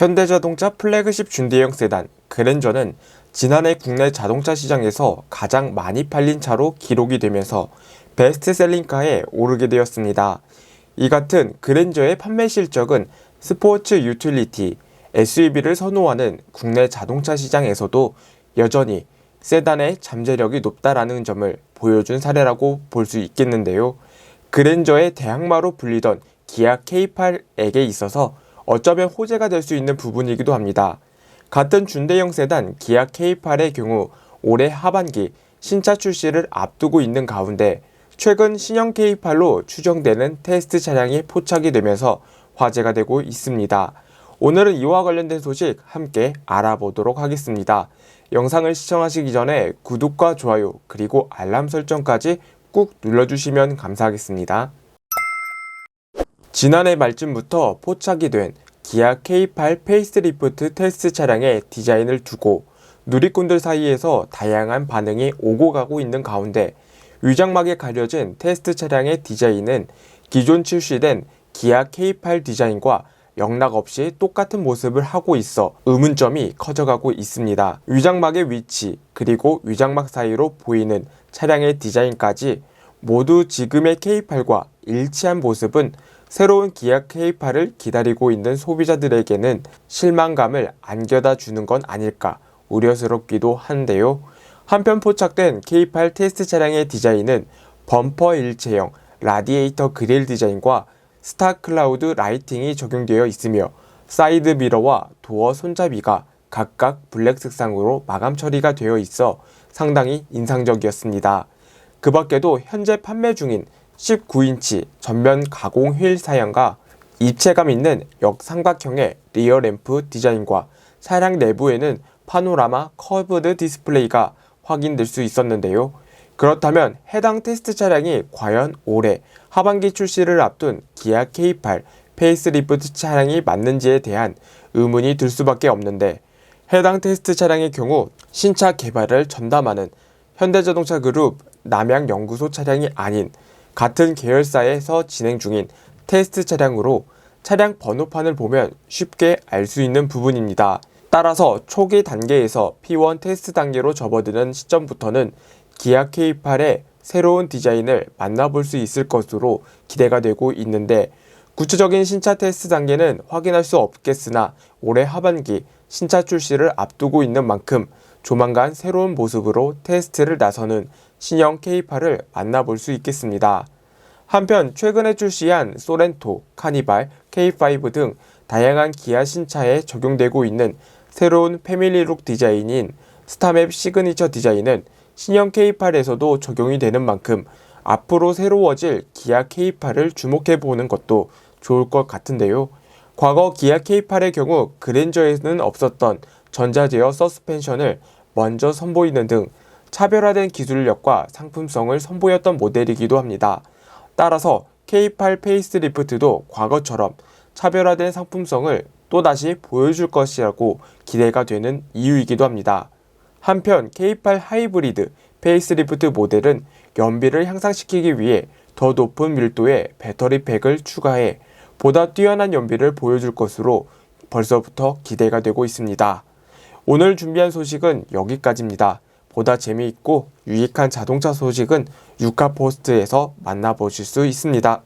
현대자동차 플래그십 준대형 세단 그랜저는 지난해 국내 자동차 시장에서 가장 많이 팔린 차로 기록이 되면서 베스트셀링카에 오르게 되었습니다. 이 같은 그랜저의 판매 실적은 스포츠 유틸리티, SUV를 선호하는 국내 자동차 시장에서도 여전히 세단의 잠재력이 높다라는 점을 보여준 사례라고 볼 수 있겠는데요. 그랜저의 대항마로 불리던 기아 K8에게 있어서 어쩌면 호재가 될 수 있는 부분이기도 합니다. 같은 준대형 세단 기아 K8의 경우 올해 하반기 신차 출시를 앞두고 있는 가운데 최근 신형 K8로 추정되는 테스트 차량이 포착이 되면서 화제가 되고 있습니다. 오늘은 이와 관련된 소식 함께 알아보도록 하겠습니다. 영상을 시청하시기 전에 구독과 좋아요 그리고 알람 설정까지 꾹 눌러주시면 감사하겠습니다. 지난해 말쯤부터 포착이 된 기아 K8 페이스리프트 테스트 차량의 디자인을 두고 누리꾼들 사이에서 다양한 반응이 오고 가고 있는 가운데 위장막에 가려진 테스트 차량의 디자인은 기존 출시된 기아 K8 디자인과 영락 없이 똑같은 모습을 하고 있어 의문점이 커져가고 있습니다. 위장막의 위치 그리고 위장막 사이로 보이는 차량의 디자인까지 모두 지금의 K8과 일치한 모습은 새로운 기아 K8을 기다리고 있는 소비자들에게는 실망감을 안겨다 주는 건 아닐까 우려스럽기도 한데요. 한편 포착된 K8 테스트 차량의 디자인은 범퍼 일체형 라디에이터 그릴 디자인과 스타 클라우드 라이팅이 적용되어 있으며 사이드 미러와 도어 손잡이가 각각 블랙 색상으로 마감 처리가 되어 있어 상당히 인상적이었습니다. 그 밖에도 현재 판매 중인 19인치 전면 가공 휠 사양과 입체감 있는 역삼각형의 리어 램프 디자인과 차량 내부에는 파노라마 커브드 디스플레이가 확인될 수 있었는데요. 그렇다면 해당 테스트 차량이 과연 올해 하반기 출시를 앞둔 기아 K8 페이스리프트 차량이 맞는지에 대한 의문이 들 수밖에 없는데 해당 테스트 차량의 경우 신차 개발을 전담하는 현대자동차 그룹 남양연구소 차량이 아닌 같은 계열사에서 진행 중인 테스트 차량으로 차량 번호판을 보면 쉽게 알 수 있는 부분입니다. 따라서 초기 단계에서 P1 테스트 단계로 접어드는 시점부터는 기아 K8의 새로운 디자인을 만나볼 수 있을 것으로 기대가 되고 있는데 구체적인 신차 테스트 단계는 확인할 수 없겠으나 올해 하반기 신차 출시를 앞두고 있는 만큼 조만간 새로운 모습으로 테스트를 나서는 신형 K8을 만나볼 수 있겠습니다. 한편 최근에 출시한 소렌토, 카니발, K5 등 다양한 기아 신차에 적용되고 있는 새로운 패밀리룩 디자인인 스타맵 시그니처 디자인은 신형 K8에서도 적용이 되는 만큼 앞으로 새로워질 기아 K8을 주목해 보는 것도 좋을 것 같은데요. 과거 기아 K8의 경우 그랜저에는 없었던 전자제어 서스펜션을 먼저 선보이는 등 차별화된 기술력과 상품성을 선보였던 모델이기도 합니다. 따라서 K8 페이스리프트도 과거처럼 차별화된 상품성을 또다시 보여줄 것이라고 기대가 되는 이유이기도 합니다. 한편 K8 하이브리드 페이스리프트 모델은 연비를 향상시키기 위해 더 높은 밀도의 배터리 팩을 추가해 보다 뛰어난 연비를 보여줄 것으로 벌써부터 기대가 되고 있습니다. 오늘 준비한 소식은 여기까지입니다. 보다 재미있고 유익한 자동차 소식은 유카포스트에서 만나보실 수 있습니다.